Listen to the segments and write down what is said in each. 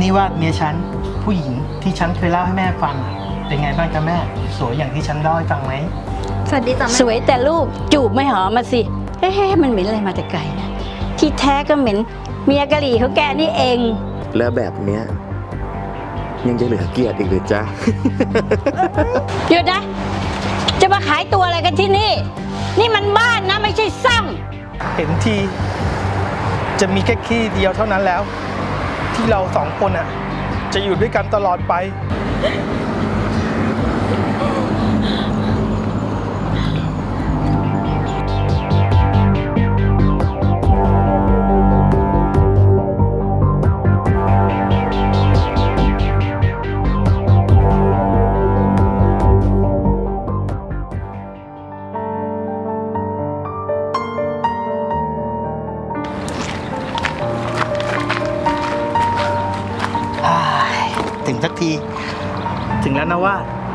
นี่ว่าเมียฉันผู้หญิงที่ฉันเคยเล่าให้แม่ฟังอะเป็นไงบ้างจ๊ะแม่ สวยอย่างที่ฉันเล่าให้ฟังไหมสวัสดีจ้ะสแม่วยแต่รูปจูบไม่หอมมาสิเฮ้มันเหม็นอะไรมาแต่ไกลนะที่แท้ก็เหม็นเมียกะหรี่เขาแกนี่เอง แล้วแบบเนี้ยยังจะเหลือเกียรติอีกหรือจ๊ะ หยุดนะ จะมาขายตัวอะไรกันที่นี่ นี่มันบ้านนะไม่ใช่ซ่อง เห็นที จะมีแค่ขี้เดียวเท่านั้นแล้ว ที่เราสองคนอะ จะอยู่ด้วยกันตลอดไป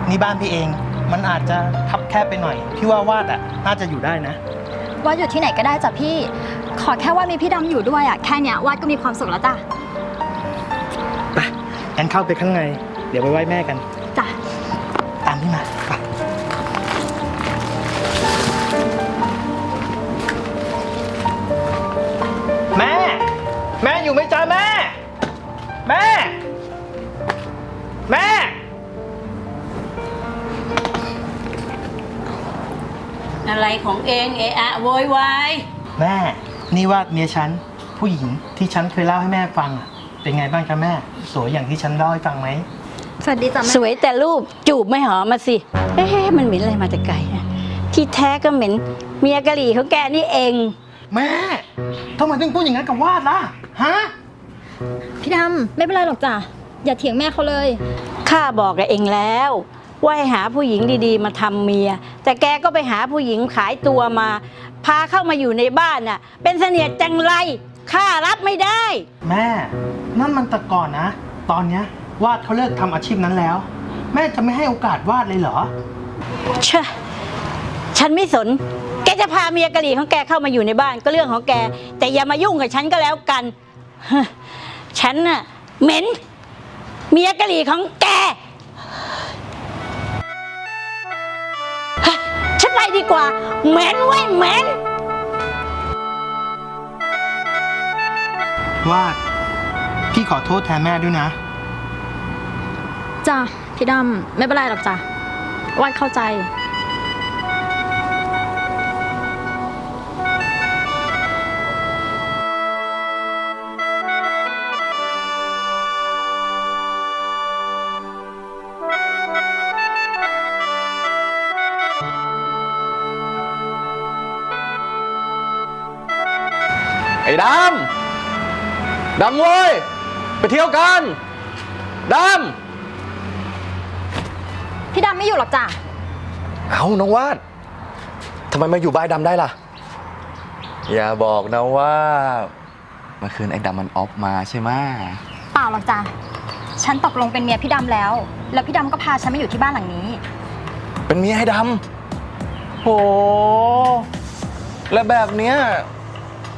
นี่บ้านพี่เอง มันอาจจะคับแคบไปหน่อย พี่ว่าวาดอะน่าจะอยู่ได้นะ วาดอยู่ที่ไหนก็ได้จ้ะพี่ ขอแค่ว่ามีพี่ดำอยู่ด้วยอะ แค่เนี้ยวาดก็มีความสุขแล้วจ้ะ ไปงั้นเข้าไปข้างใน เดี๋ยวไปไหว้แม่กัน งเองเอะอะโวยวายแม่ นี่ว่าเมียฉัน ผู้หญิงที่ฉันเคยเล่าให้แม่ฟังอะเป็นไงบ้างจ๊ะแม่ สวยอย่างที่ฉันเล่าให้ฟังไหม สวัสดีจ้ะแม่สวยแต่รูปจูบไม่หอมมาสิเฮ้มันเหม็นอะไรมาแต่ไกลนะที่แท้ก็เหม็นเมียกะหรี่เขาแกนี่เอง แม่ทำไมถึงพูดอย่างนั้นกับวาดล่ะ ฮะ พี่ดำไม่เป็นไรหรอกจ้ะอย่าเถียงแม่เขาเลย ข้าบอกกับเองแล้ว ว่าให้หาผู้หญิงดีๆ มาทำเมีย แต่แกก็ไปหาผู้หญิงขายตัวมา พาเข้ามาอยู่ในบ้านน่ะ เป็นเสนียดจังไรข้ารับไม่ได้ แม่ นั่นมันแต่ก่อนนะ ตอนเนี้ยวาดเขาเลิกทำอาชีพนั้นแล้ว แม่จะไม่ให้โอกาสวาดเลยเหรอ เชอะฉันไม่สน แกจะพาเมียกะหรี่ของแกเข้ามาอยู่ในบ้านก็เรื่องของแก แต่อย่ามายุ่งกับฉันก็แล้วกันฮะฉันน่ะเหม็น เมียกะหรี่ของแก ดีกว่า เหม็นเว้ยเหม็นวาดพี่ขอโทษแทนแม่ด้วยนะ จ้ะพี่ดำไม่เป็นไรหรอกจ้ะวาดเข้าใจำดำเว้ย ไปเที่ยวกันดพี่ดำไม่อยู่หรอกจ้ะำเอาน้องวาดทำไมมาอยู่บ้านดำได้ล่ะ อย่าบอกนะว่าเมื่อคืนไอ้ดำมันออฟมาใช่ไหมเปล่าหรอกจ้ะ ฉันตกลงเป็นเมียพี่ดำแล้ว แล้วพี่ดำก็พาฉันมาอยู่ที่บ้านหลังนี้ เป็นเมียไอ้ดำโห แล้วแบบเนี้ย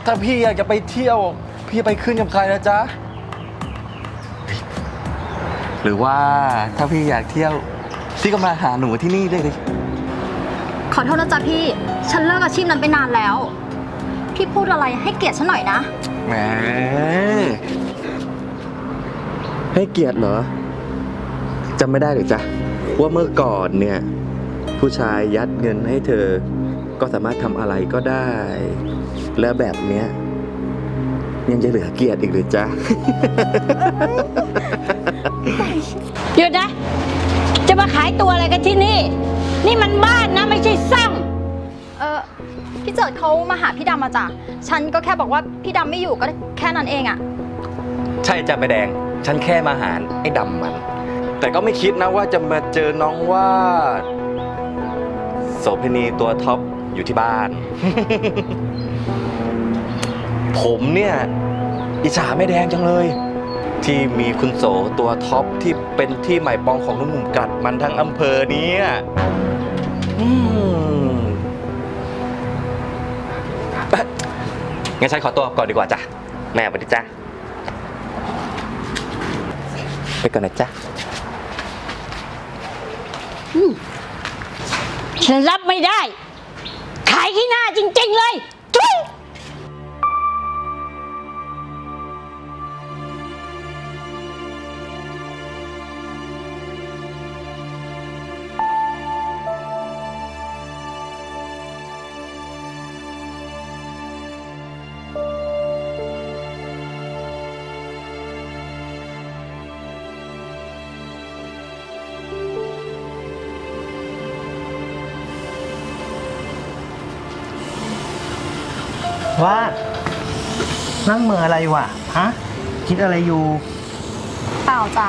ถ้าพี่อยากจะไปเที่ยว พี่ไปขึ้นกับใครนะจ๊ะ หรือว่าถ้าพี่อยากเที่ยว พี่ก็มาหาหนูที่นี่ได้เลยขอโทษนะจ๊ะพี่ ฉันเลิกอาชีพนั้นไปนานแล้ว พี่พูดอะไรให้เกียรติฉันหน่อยนะ แหมให้เกียรติเหรอจำไม่ได้หรือจ๊ะ ว่าเมื่อก่อนเนี่ย ผู้ชายยัดเงินให้เธอ ก็สามารถทำอะไรก็ได้ แล้วแบบเนี้ย ยังจะเหลือเกียรติอีกหรือจ๊ะ หยุดนะ จะมาขายตัวอะไรกันที่นี่ นี่มันบ้านนะไม่ใช่ซ่องเออพี่เจิดเขามาหาพี่ดำมาจ้ะฉันก็แค่บอกว่าพี่ดำไม่อยู่ก็แค่นั้นเองอะใช่จ้ะแม่แดง ฉันแค่มาหารไอ้ดำมัน แต่ก็ไม่คิดนะว่าจะมาเจอน้องว่าดโสเภณีตัวท็อปอยู่ที่บ้าน ผมเนี่ย อิจฉาแม่แดงจังเลย ที่มีคุณโสตัวท็อปที่เป็นที่หมายปองของหนุ่มๆกัดมันทั้งอำเภอเนี้อืมเอ๊ะงั้นฉันขอตัวก่อนดีกว่าจ้ะ แม่สวัสดีจ้ะ ไปก่อนนะจ๊ะ ฉันรับไม่ได้ ขายที่หน้าจริง ๆ เลยทุย นั่งเหมืออะไรวะฮะคิดอะไรอยู่ เปล่าจ้ะ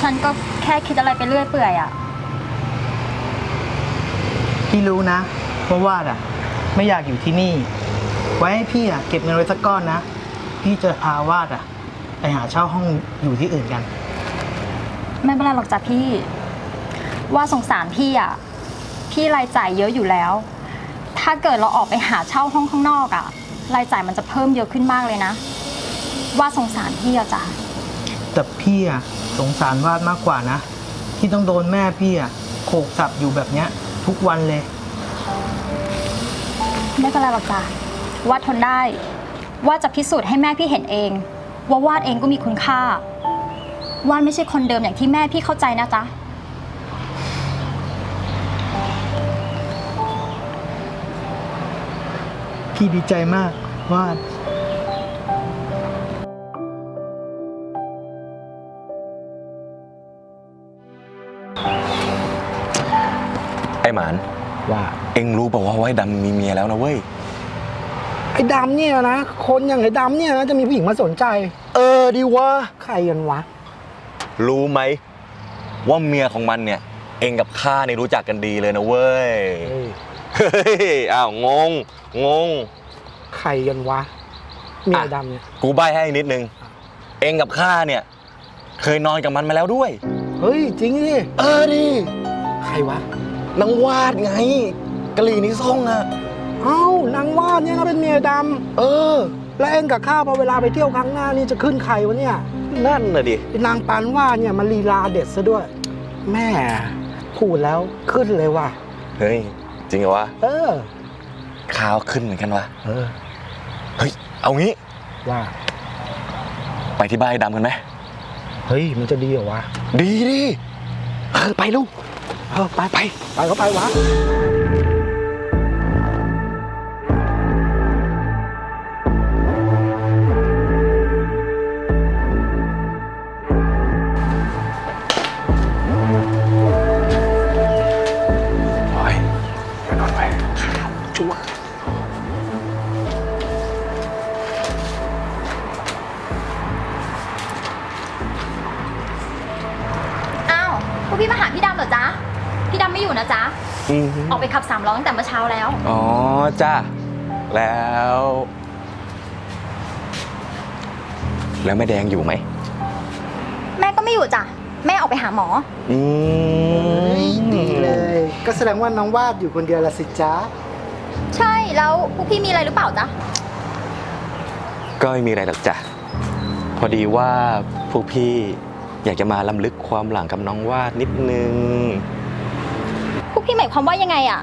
ฉันก็แค่คิดอะไรไปเรื่อยเปื่อยอะพี่รู้นะว่าวาดอะ ไม่อยากอยู่ที่นี่ ไว้ให้พี่อะ เก็บเงินไว้สักก้อนนะ พี่จะพาวาดอะ ไปหาเช่าห้องอยู่ที่อื่นกัน ไม่เป็นไรหรอกจ้ะพี่ ว่าสงสารพี่อะพี่รายจ่ายเยอะอยู่แล้ว ถ้าเกิดเราออกไปหาเช่าห้องข้างนอกอะ รายจ่ายมันจะเพิ่มเยอะขึ้นมากเลยนะ ว่าสงสารพี่อะจ้ะแต่พี่อะสงสารวาดมากกว่านะ ที่ต้องโดนแม่พี่อะโขกสับอยู่แบบเนี้ย ทุกวันเลย ไม่เป็นไรหรอกจ้ะวาดทนได้วาดจะพิสูจน์ให้แม่พี่เห็นเอง ว่าวาดเองก็มีคุณค่า วาดไม่ใช่คนเดิมอย่างที่แม่พี่เข้าใจนะจ๊ะ พี่ดีใจมากวาดไอ้หมาน ว่า เอ็งรู้เปล่าว่าไว้ดำมีเมียแล้วนะเว้ย ไอ้ดำเนี่ยนะ คนอย่างไอ้ดำเนี่ยนะจะมีผู้หญิงมาสนใจ เออดีวะ ใครกันวะ รู้ไหม ว่าเมียของมันเนี่ย เองกับข้านี่รู้จักกันดีเลยนะเว้ย เฮ้ย เฮ้ยอ้าวงง งง ใครกันวะเมียดำเนี่ย กูใบให้นิดนึง เองกับข้าเนี่ย เคยนอนกับมันมาแล้วด้วย เฮ้ย จริงดิ เออดิ ใครวะ นางวาดไงกะหรี่นี่ซ่องอะเอ้านางว่าดเนี่ยนะเป็นเมียดเออำแล้วเอ็งกับข้าพอเวลาไปเที่ยวครั้งหน้านี่จะขึ้นใครวะเนี่ย นั่นน่ะดิไอ้นางปานว่าดเนี่ยมันลีลาเด็ดซะด้วย แม่พูดแล้วขึ้นเลยว่ะ เฮ้ย จริงเหรอวะเออข่าวขึ้นเหมือนกันวะเออเฮ้ยเอางี้ว่าไปที่บ้านไอ้ดำกันไหมเฮ้ยมันจะดีเหรอวะดีดิเออไปลูกเออไปไปไปก็ไปวะ อืมออกไปขับสามล้อตั้งแต่เมื่อเช้าแล้ว อ๋อจ้าแล้ว แล้วแม่แดงอยู่ไหมแม่ก็ไม่อยู่จ้ะ แม่ออกไปหาหมอ อืเฮ้ยดีเลย ก็แสดงว่าน้องวาดอยู่คนเดียวละสิจ๊ะใช่แล้วพวกพี่มีอะไรหรือเปล่าจ๊ะก็ไม่มีอะไรหรอกจ้ะพอดีว่าพวกพี่อยากจะมาล้ำลึกความหลังกับน้องวาดนิดนึง พวกพี่หมายความว่ายังไงอะ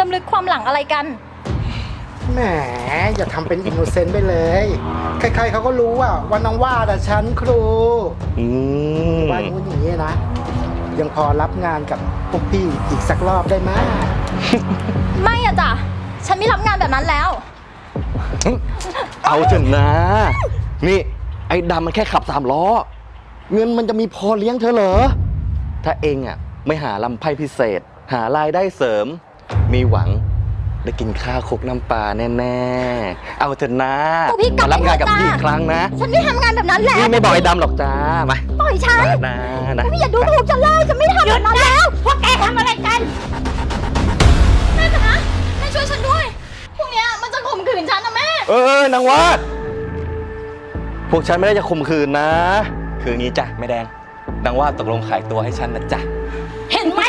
ลำลึกความหลังอะไรกัน แหมอย่าทำเป็นอินโนเซนต์ไปเลย ใครๆเขาก็รู้ว่าว่าน้องวาดอะฉันครูอืมว่าอย่างนู้นอย่างนี้นะ ยังพอรับงานกับพวกพี่อีกสักรอบได้ไหมไม่อะจ้ะ ฉันไม่รับงานแบบนั้นแล้ว เอาเถอะนะ นี่ไอ้ดำมันแค่ขับสามล้อ เงินมันจะมีพอเลี้ยงเธอเหรอ ถ้าเองอะ ไม่หาลำไพ่พิเศษ หารายได้เสริม มีหวังได้กินข้าวคลุกน้ำปลาแน่ๆ เอาเถอะนะพวกพี่กลับมารับงานกับไปเถอะพี่จ้าอีกครั้งนะฉันไม่ทำงานแบบนั้นแล้วพี่ไม่บอกไอ้ดำหรอกจ้ามาปล่อยฉันมานะนะพี่อย่าดูถูกฉันเลยฉันไม่ทำแบบนั้นแล้ว พวกแกทำอะไรกันแม่จ๋าแม่ช่วยฉันด้วย พวกเนี้ยมันจะข่มขืนฉันนะแม่ เออนางวาดพวกฉันไม่ได้จะข่มขืนนะ คืองี้จ้ะแม่แดงนางวาดตกลงขายตัวให้ฉันนะจ๊ะ เห็นไหม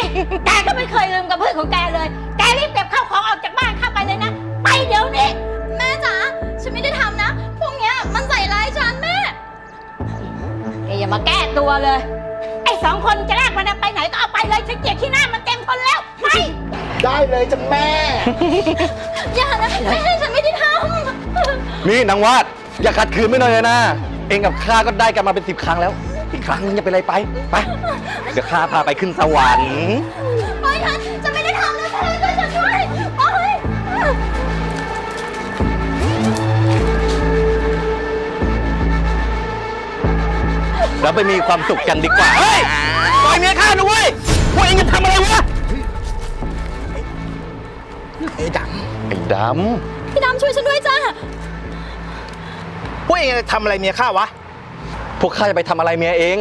แกก็ไม่เคยลืมกับเพื่อนของแกเลย แกรีบเก็บข้าวของออกจากบ้านข้าไปเลยนะ ไปเดี๋ยวนี้ แม่จ๋า ฉันไม่ได้ทำนะ พวกเนี้ยมันใส่ร้ายฉันแม่ แกอย่ามาแก้ตัวเลย ไอ้สองคนจะลากมันไปไหนก็เอาไปเลยฉันเกลียดที่หน้ามันเต็มทนแล้ว ไป ได้เลยจ้ะแม่ อย่านะแม่ฉันไม่ได้ทนี่นางวาด อย่าขัดขืนไม่หน่อยเลยนะ เองกับข้าก็ได้กันมาเป็นสิบครั้งแล้ว อีกครั้งนึงจะเป็นไรไป ไป เดี๋ยวข้าพาไปขึ้นสวรรค์ำปล่อยฉันฉันไม่ได้ทำนะช่วยช่วยฉันด้วยปล่อยเราไปมีความสุขกันดีกว่า เฮ้ย ปล่อยเมียข้านะเว้ย พวกเองจะทำอะไรวะ ไอ้ดไอ้ดพี่ดำช่วยฉันด้วยจ้า พวกเองจะทำอะไรเมียข้าวะำ พวกข้าจะไปทำอะไรเมียเอง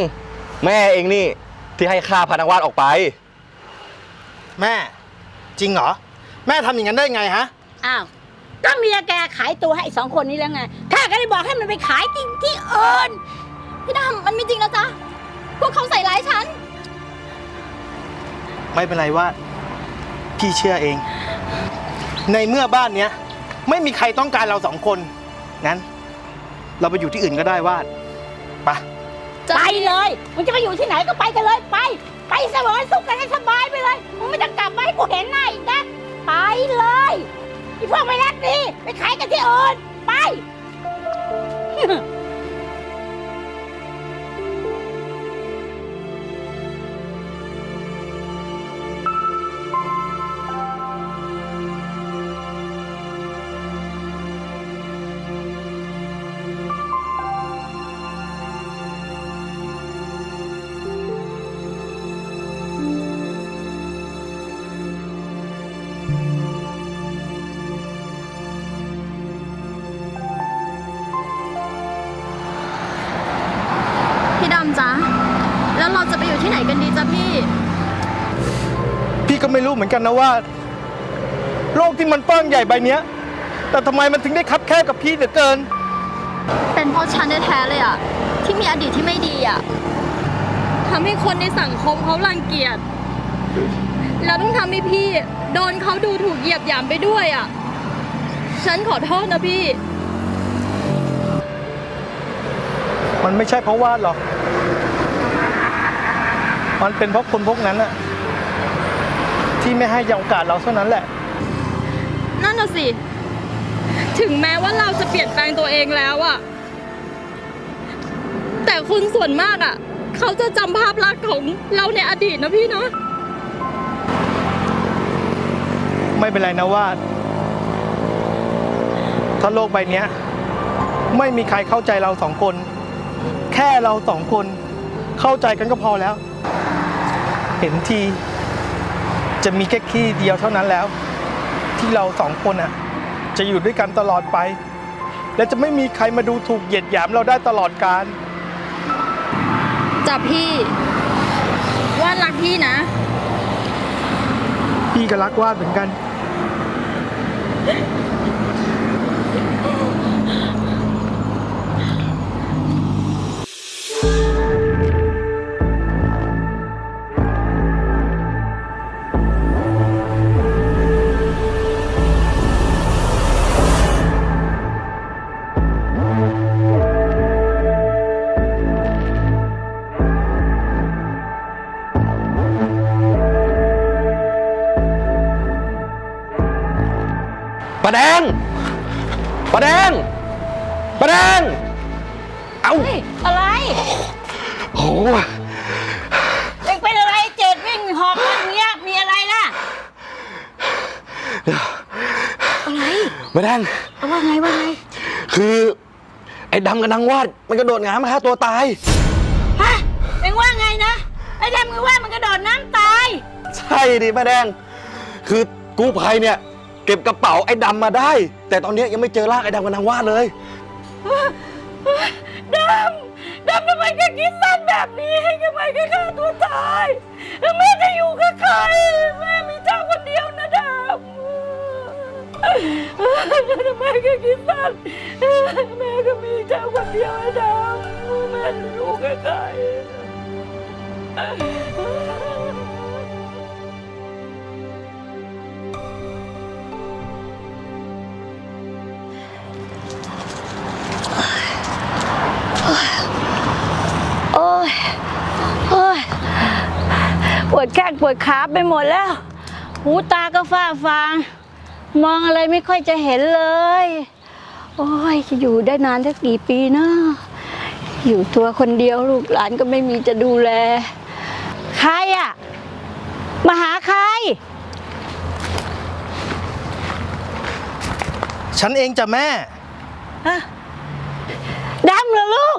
แม่เองนี่ที่ให้ข้าพานางวาดออกไป แม่จริงเหรอ แม่ทำอย่างนั้นได้ไงฮะ อ้าว ก็เมียแกขายตัวให้ไอ้สองคนนี้แล้วไงข้าก็เลยบอกให้มันไปขายกินที่อื่นพี่ดำมันไม่จริงนะจ๊ะ พวกเขาใส่ร้ายฉัน ไม่เป็นไรว่าพี่เชื่อเอง ในเมื่อบ้านเนี้ย ไม่มีใครต้องการเราสองคนงั้น เราไปอยู่ที่อื่นก็ได้วาดไปะไปเลยมึงจะไปอยู่ที่ไหนก็ไปกันเลยไป ไปสบายสุขกันให้สบายไปเลยมึงไม่ต้องกลับมาให้กูเห็นหน้าอีกนะไปเลยไอพวกไม่รักดีไปขายกันที่อื่นไป พี่ดำจ๊ะ แล้วเราจะไปอยู่ที่ไหนกันดีจ๊ะพี่ พี่ก็ไม่รู้เหมือนกันนะว่า โลกที่มันกว้างใหญ่ใบเนี้ย แต่ทำไมมันถึงได้คับแคบกับพี่เหลือเกิน เป็นเพราะฉันแท้ๆเลยอะที่มีอดีตที่ไม่ดีอะทำให้คนในสังคมเขารังเกียจ แล้วต้องทำให้พี่ โดนเขาดูถูกเหยียบหยามไปด้วยอะฉันขอโทษนะพี่ มันไม่ใช่เพราะวาดหรอก มันเป็นเพราะคนพวกนั้นอะที่ไม่ให้โอกาสเราเท่านั้นแหละ นั่นน่ะสิ ถึงแม้ว่าเราจะเปลี่ยนแปลงตัวเองแล้วอะแต่คนส่วนมากอะเขาจะจำภาพลักษณ์ของเราในอดีตนะพี่เนาะ ไม่เป็นไรนะวาด ถ้าโลกใบเนี้ย ไม่มีใครเข้าใจเราสองคน แค่เราสองคนเข้าใจกันก็พอแล้ว เห็นที จะมีแค่ขี้เดียวเท่านั้นแล้ว ที่เราสองคนอะ จะอยู่ด้วยกันตลอดไป และจะไม่มีใครมาดูถูกเหยียดหยามเราได้ตลอดการจับพี่ ว่ารักพี่นะ พี่ก็รักวาดเหมือนกัน ปะแดงปะแดงปะแดง เอ้าเฮ้ยอะไร โห เอ็งเป็นอะไรเจ็ดวิ่งหอบมาอย่างเงี้ยมีอะไรล่ะ อะไรปะแดงว่าไงว่าไงคือไอ้ดำกับนางวาดมันกระโดดงามมาฆ่าตัวตาย ฮะเอ็งว่าไงนะไอ้ดำมือว่ามันกระโดดน้ำตาย ใช่ดิป้าแดง คือกู้ภัยเนี่ย เก็บกระเป๋าไอ้ดำมาได้ แต่ตอนนี้ยยังไม่เจอร่างไอ้ดำกับนางวาดเลย ดำ ดำทำไมแกคิดสั้นแบบนี้ทำไมแกฆ่าตัวตายแล้วแม่จะอยู่กับใคร แม่มีเจ้าคนเดียวนะดำทำไมแกคิดสั้นแม่ก็มีเจ้าคนเดียวนะดำแม่จะอยู่กับใคร โอ้ปวดแข้งปวดขาไปหมดแล้ว หูตาก็ฝ้าฟาง มองอะไรไม่ค่อยจะเห็นเลย โอ้ยจะอยู่ได้นานสักกี่ปีเนาะอยู่ตัวคนเดียวลูกหลานก็ไม่มีจะดูแล ใครอะมาหาใคร ฉันเองจ้ะแม่ดำเหรอลูก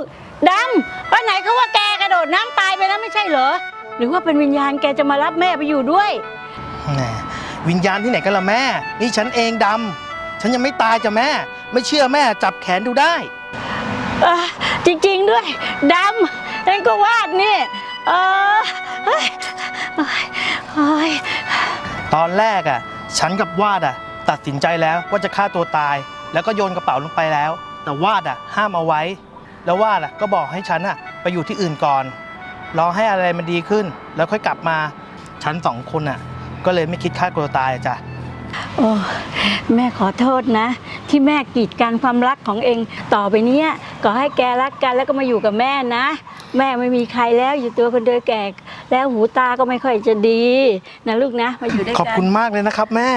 ดำวันไหนเขาว่าแกกระโดดน้ำตายไปแล้วไม่ใช่เหรอ หรือว่าเป็นวิญญาณแกจะมารับแม่ไปอยู่ด้วย แหมวิญญาณที่ไหนกันล่ะแม่ นี่ฉันเองดำ ฉันยังไม่ตายจ้ะแม่ ไม่เชื่อแม่จับแขนดูได้ เออจริงๆด้วยดำฉันก็วาดนี่ เออเฮ้ยเฮ้ยเฮ้ยตอนแรกอะ ฉันกับวาดอะ ตัดสินใจแล้วว่าจะฆ่าตัวตาย แล้วก็โยนกระเป๋าลงไปแล้ว แต่วาดอะ ห้ามเอาไว้ แล้ววาดอะก็บอกให้ฉันอะไปอยู่ที่อื่นก่อน รอให้อะไรมันดีขึ้น แล้วค่อยกลับมา ฉันสองคนอะก็เลยไม่คิดฆ่าตัวตายอะจ้ะ โอ้แม่ขอโทษนะ ที่แม่กีดกันความรักของเองต่อไปเนี้ยก็ให้แกรักกันแล้วก็มาอยู่กับแม่นะ แม่ไม่มีใครแล้วอยู่ตัวคนเดียวแก่แล้วหูตาก็ไม่ค่อยจะดีนะลูกนะมาอยู่ด้วยขอบกันคุณมากเลยนะครับ แม่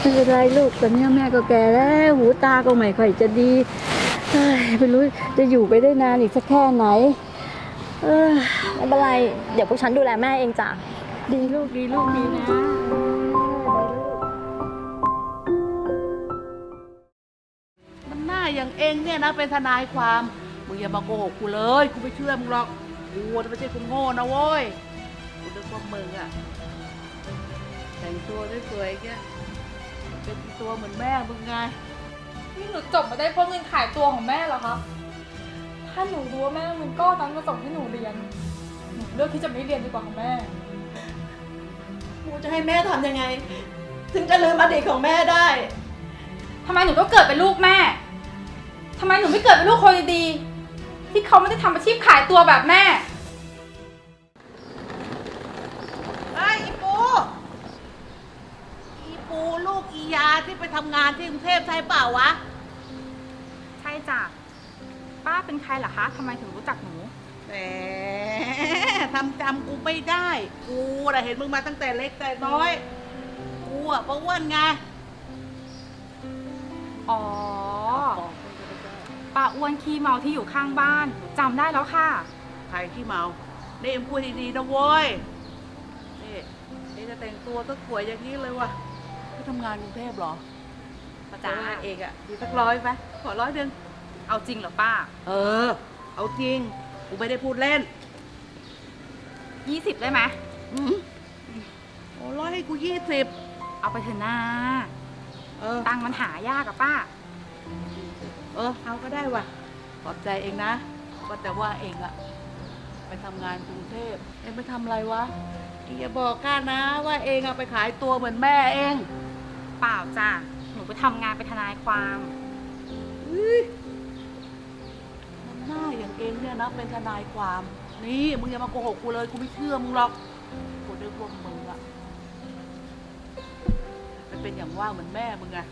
ไม่เป็นไรลูกตอนเนี้ยแม่ก็แก่แล้ว หูตาก็ไม่ค่อยจะดีเอ้ย ไม่รู้จะอยู่ไปได้นานอีกสักแค่ไหน เออไม่เป็นไร เดี๋ยวพวกฉันดูแลแม่เองจ้ะ ดีลูกดีลูกดีนะมันหน้าอย่างเองเนี่ยนะเป็นทนายความมึงอย่ามาโกหกกูเลยกูไม่เชื่อมึงหรอกกูน่ะไม่ใช่คนโง่นะโว้ยกูนึกว่ามึงอะแต่งตัวสวยๆเงี้ยเป็นตัวเหมือนแม่มึงไง นี่หนูจบมาได้เพราะเงินขายตัวของแม่เหรอคะ ถ้าหนูรู้ว่าแม่เอาเงินก้อนนั้นมาส่งให้หนูเรียน หนูเลือกที่จะไม่เรียนดีกว่าของแม่ หนูจะให้แม่ทำยังไง ถึงจะลืมอดีตของแม่ได้ ทำไมหนูต้องเกิดเป็นลูกแม่ ทำไมหนูไม่เกิดเป็นลูกคนดีๆที่เขาไม่ได้ทำอาชีพขายตัวแบบแม่ ยาที่ไปทำงานที่กรุงเทพใช่เปล่าวะ ใช่จ้ะป้าเป็นใครเหรอคะทำไมถึงรู้จักหนู แหมทำจำกูไม่ได้ กูน่ะเห็นมึงมาตั้งแต่เล็กแต่น้อย กูอะป้าอ้วนไงอ๋อป้าอ้วนขี้เมาที่อยู่ข้างบ้านจำได้แล้วค่ะ ใครที่เมานี่เอ็มพูดดีๆนะโว้ยนี่เอ็งจะแต่งตัวก็สวยอย่างนี้เลยวะ ที่ทำงานกรุงเทพเหรอประจ้าจ้าเองอะมีสักร้อยไหมขอร้อยหนึ่งเอาจริงเหรอป้า เออ เอาจริง กูไม่ได้พูดเล่น20ได้ไหมอืมโอ้ร้อยให้กูยี่สิบเอาไปเถอะนาเออ ตังค์มันหายากอะป้า เออเอาก็ได้ว่ะขอบใจเองนะว่าแต่ว่าเองอะไปทำงานกรุงเทพเองไปทำอะไรวะเองอย่าบอกก้านะว่าเองอะไปขายตัวเหมือนแม่เอง เปล่าจ้ะ หนูไปทำงานเป็นทนายความอุ๊ยมันหน้าอย่างเองเนี่ยนะเป็นทนายความ นี่มึงอย่ามาโกหกกูเลยกูไม่เชื่อมึงหรอกกูนึกว่ามึงอะมันเป็นอย่างว่าเหมือนแม่มึงอะ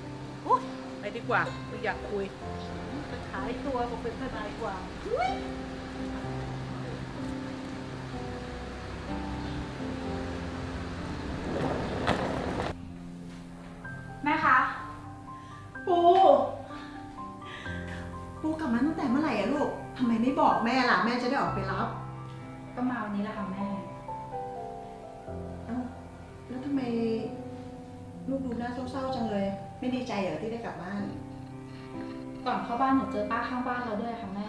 อุ๊ยไปดีกว่าไม่อยากคุยไปขายตัวบอกเป็นทนายความแม่ แม่ล่ะ แม่จะได้ออกไปรับก็มาวันนี้แหละค่ะแม่ เอ้าแล้วทำไมลูกดูหน้าเศร้าๆจังเลย ไม่ดีใจเหรอที่ได้กลับบ้าน ก่อนเข้าบ้านหนูเจอป้าข้างบ้านเราด้วยค่ะแม่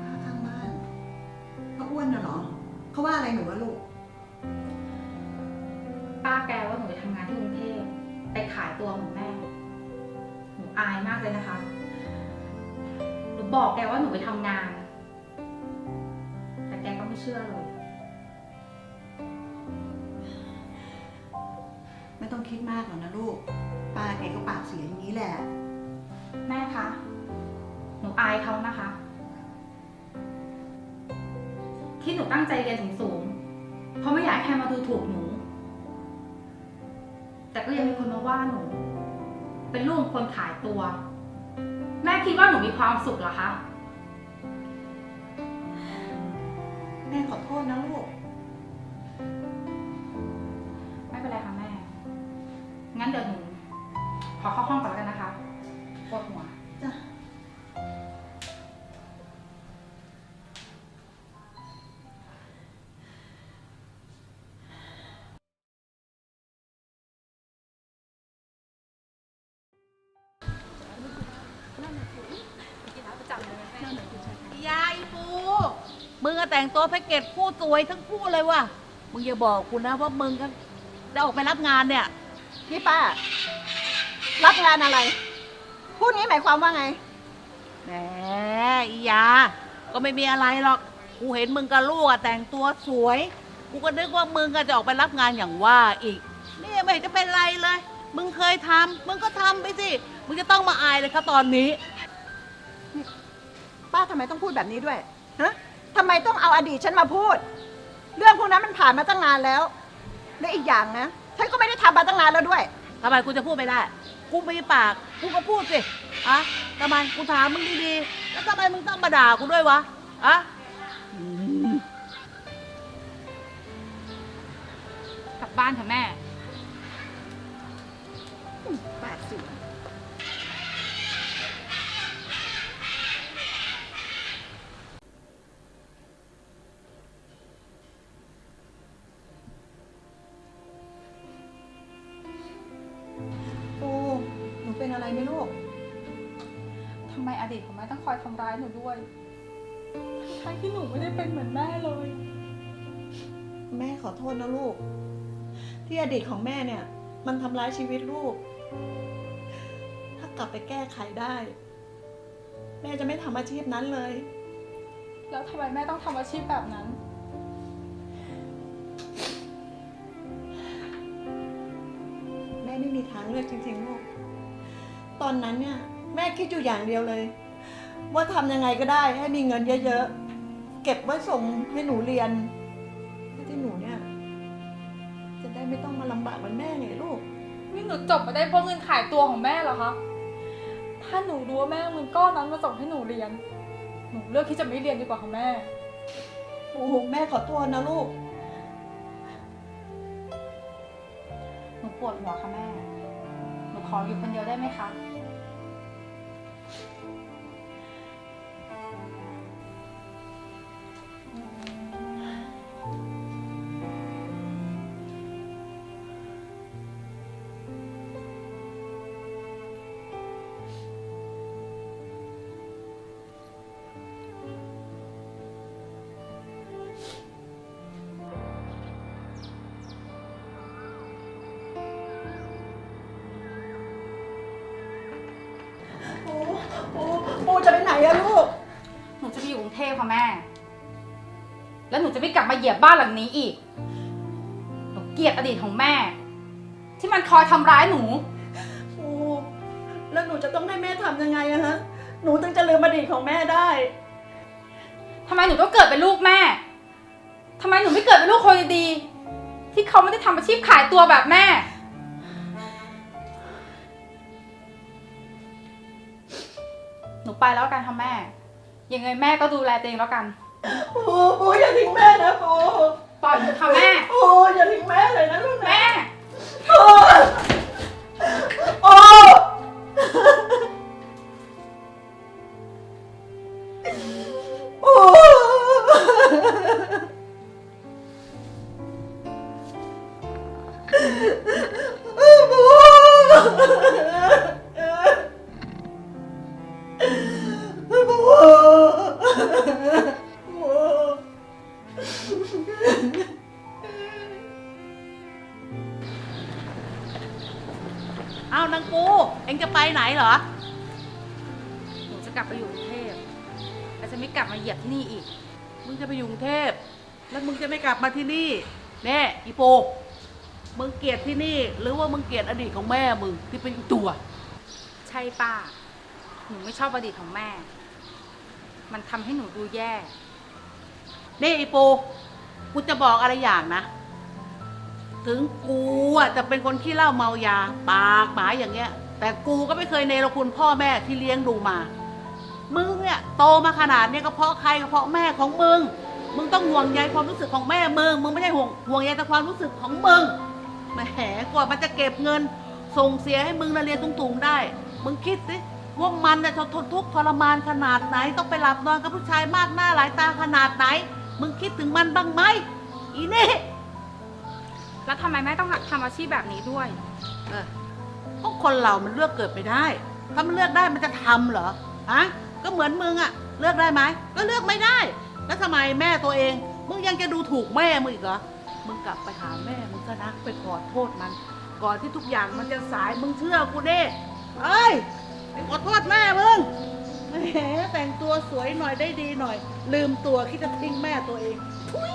ป้าข้างบ้านป้าอ้วนน่ะเหรอเขาว่าอะไรหนูวะลูก ป้าแกว่าหนูไปทำงานที่กรุงเทพไปขายตัวเหมือนแม่ หนูอายมากเลยนะคะ หนูบอกแกว่าหนูไปทำง คิดมากหรอกนะลูก ป้าแกก็ปากเสียอย่างนี้แหละ แม่คะ หนูอายเขานะคะ ที่หนูตั้งใจเรียนสูงๆเพราะไม่อยากให้ใครมาดูถูกหนู แต่ก็ยังมีคนมาว่าหนู เป็นลูกของคนขายตัว แม่คิดว่าหนูมีความสุขเหรอคะ แม่ขอโทโทษนะลูก งั้นเดี๋ยวหนูขอเข้าห้องก่อนแล้วกันนะคะปวดหัว จ้ะ ยายปูมึงอะแต่งตัวแพ็กเกจคู่สวยทั้งคู่เลยว่ะ มึงอย่าบอกกูนะว่ามึงก็จะออกไปรับงานเนี่ย นี่ป้า รับงานอะไร พูดนี้หมายความว่าไง แหมอียา ก็ไม่มีอะไรหรอก กูเห็นมึงกับลูกอะแต่งตัวสวย กูก็นึกว่ามึงอะจะออกไปรับงานอย่างว่าอีก นี่ไม่เห็นจะเป็นไรเลย มึงเคยทำมึงก็ทำไปสิ มึงจะต้องมาอายเลยครับตอนนี้ ป้าทำไมต้องพูดแบบนี้ด้วย ฮะทำไมต้องเอาอดีตฉันมาพูด เรื่องพวกนั้นมันผ่านมาตั้งนานแล้ว และอีกอย่างนะ ฉันก็ไม่ได้ทำมาตั้งนานแล้วด้วย ทำไมกูจะพูดไม่ได้ กูมีปาก กูก็พูดสิอะทำไมกูถามมึงดีๆ แล้วทำไมมึงต้องมาด่ากูด้วยวะอะอืมกลับบ้านเถอะแม่ ปากเสียายหนูด้วยทั้งที่หนูไม่ได้เป็นเหมือนแม่เลย แม่ขอโทษนะลูก ที่อดีตของแม่เนี่ย มันทำร้ายชีวิตลูก ถ้ากลับไปแก้ไขได้ แม่จะไม่ทำอาชีพนั้นเลย แล้วทำไมแม่ต้องทำอาชีพแบบนั้น แม่ไม่มีทางเลือกจริงๆลูก ตอนนั้นเนี่ย แม่คิดอยู่อย่างเดียวเลย ว่าทำยังไงก็ได้ ให้มีเงินเยอะๆ เก็บไว้ส่งให้หนูเรียนเพื่อที่หนูเนี่ย จะได้ไม่ต้องมาลำบากเหมือนแม่ไงลูก นี่หนูจบมาได้เพราะเงินขายตัวของแม่เหรอคะ ถ้าหนูรู้ว่าแม่เอาเงินก้อนนั้นมาส่งให้หนูเรียน หนูเลือกที่จะไม่เรียนดีกว่าค่ะแม่ โอ้โหแม่ขอโทษนะลูก หนูปวดหัวค่ะแม่ หนูขออยู่คนเดียวได้ไหมคะ ปูปูจะไปไหนอะลูก หนูจะไปอยู่กรุงเทพค่ะแม่ แล้วหนูจะไม่กลับมาเหยียบบ้านหลังนี้อีก หนูเกลียดอดีตของแม่ ที่มันคอยทำร้ายหนู ปูแล้วหนูจะต้องให้แม่ทำยังไงอะฮะ หนูถึงจะลืมอดีตของแม่ได้ ทำไมหนูต้องเกิดเป็นลูกแม่ ทำไมหนูไม่เกิดเป็นลูกคนดีๆที่เขาไม่ได้ทำอาชีพขายตัวแบบแม่ ไปแล้วกันค่ะแม่ ยังไงแม่ก็ดูแลตัวเองแล้วกัน ปูปูอย่าทิ้งแม่นะปูปล่อยหนูค่ะแม่ ปูอย่าทิ้งแม่เลยนะลูกนะแม่ ปูโอ้โอ้ ที่นี่แน่อีโปมึงเกลียดที่นี่ หรือว่ามึงเกลียดอดีตของแม่มึงที่เป็นตัว ใช่ป้า หนูไม่ชอบอดีตของแม่ มันทำให้หนูดูแย่ นี่อีโปกูจะบอกอะไรอย่างนะ ถึงกูอะจะเป็นคนขี้เหล้าเมายา ปากหมาอย่างเงี้ย แต่กูก็ไม่เคยเนรคุณพ่อแม่ที่เลี้ยงดูมา มึงเนี่ยโตมาขนาดเนี้ยก็เพราะใครก็เพราะแม่ของมึง มึงต้องห่วงใยความรู้สึกของแม่มึง มึงไม่ใช่ห่วงห่วงใยแต่ความรู้สึกของมึงแหมกว่ามันจะเก็บเงิน ส่งเสียให้มึงนะเรียนตุงๆได้ มึงคิดสิว่ามันจะทนทุกข์ทรมานขนาดไหน ต้องไปหลับนอนกับผู้ชายมากหน้าหลายตาขนาดไหน มึงคิดถึงมันบ้างไหมอีนี่ แล้วทำไมแม่ต้องทำอาชีพแบบนี้ด้วย เออพวกคนเรามันเลือกเกิดไม่ได้ ถ้ามันเลือกได้มันจะทำเหรอ ฮะ ก็เหมือนมึงอะเลือกได้ไหม ก็เลือกไม่ได้ แล้วทำไมแม่ตัวเอง มึงยังจะดูถูกแม่มึงอีกเหรอ มึงกลับไปหาแม่มึงซะนะไปขอโทษมัน ก่อนที่ทุกอย่างมันจะสายมึงเชื่อกูเด้เอ้ยไปขอโทษแม่มึงแหมแต่งตัวสวยหน่อยได้ดีหน่อย ลืมตัวคิดจะทิ้งแม่ตัวเองทุย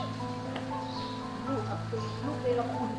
ลูกอับปีลูกเอรคุณ